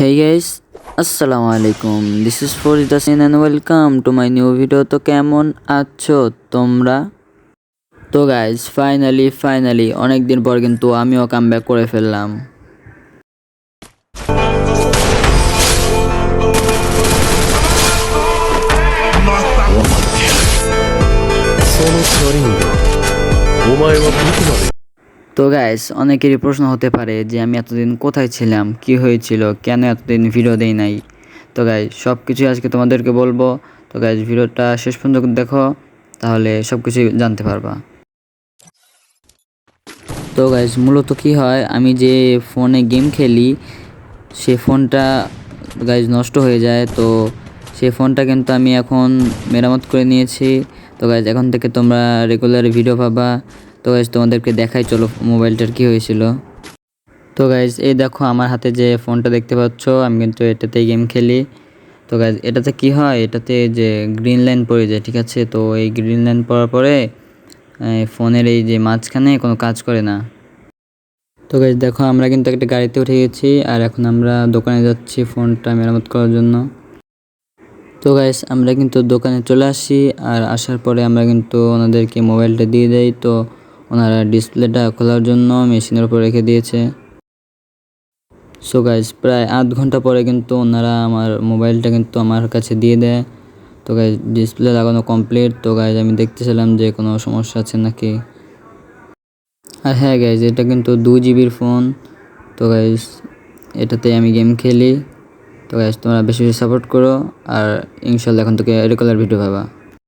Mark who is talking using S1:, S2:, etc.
S1: Hey guys, আসসালামু আলাইকুম this is Farid Hasin and welcome to my new video তো কেমন আছো তোমরা? তো গাইজ ফাইনালি ফাইনালি অনেক দিন পর কিন্তু আমিও কাম ব্যাক করে ফেললাম। তো গাইস অনেকেরই প্রশ্ন হতে পারে যে আমি এতদিন কোথায় ছিলাম, কি হয়েছিল, কেন এতদিন ভিডিও দেই নাই? তো গাইজ সব কিছুই আজকে তোমাদেরকে বলব। তো গাইজ ভিডিওটা শেষ পর্যন্ত দেখো, তাহলে সব কিছুই জানতে পারবা। তো গাইজ মূলত কি হয়, আমি যে ফোনে গেম খেলি, সে ফোনটা গাইজ নষ্ট হয়ে যায়। তো সেই ফোনটা কিন্তু আমি এখন মেরামত করে নিয়েছি। তো গাইজ এখন থেকে তোমরা রেগুলার ভিডিও পাবা। তো গাইজ তোমাদেরকে দেখাই চলো মোবাইলটার কি হয়েছিল। তো গাইজ এই দেখো আমার হাতে যে ফোনটা দেখতে পাচ্ছ, আমি কিন্তু এটাতেই গেম খেলি। তো গাইজ এটাতে কি হয়? এটাতে যে গ্রিন লাইন পড়ে যায়, ঠিক আছে? তো এই গ্রিন লাইন পড়ার পরে ফোনের এই যে মাঝখানে কোনো কাজ করে না। তো গাইজ দেখো আমরা কিন্তু একটা গাড়িতে উঠে গেছি, আর এখন আমরা দোকানে যাচ্ছি ফোনটা মেরামত করার জন্য। তো গাইস আমরা কিন্তু দোকানে চলে আসি, আর আসার পরে আমরা কিন্তু ওনাদেরকে মোবাইলটা দিয়ে দেই। তো ওনারা ডিসপ্লেটা খোলার জন্য মেশিনের উপর রেখে দিয়েছে। সো গাইজ প্রায় আধ ঘণ্টা পরে কিন্তু ওনারা আমার মোবাইলটা কিন্তু আমার কাছে দিয়ে দেয়। তো গাইজ ডিসপ্লে লাগানো কমপ্লিট তো গাইজ আমি দেখতেছিলাম যে কোনো সমস্যা আছে নাকি? আর হ্যাঁ গাইজ এটা কিন্তু দু জিবির ফোন। তো গাইজ এটাতে আমি গেম খেলি। তো গাইজ তোমরা বেশি বেশি সাপোর্ট করো। আর ইনশাল্লাহ এখন থেকে রেগুলার ভিডিও পাবা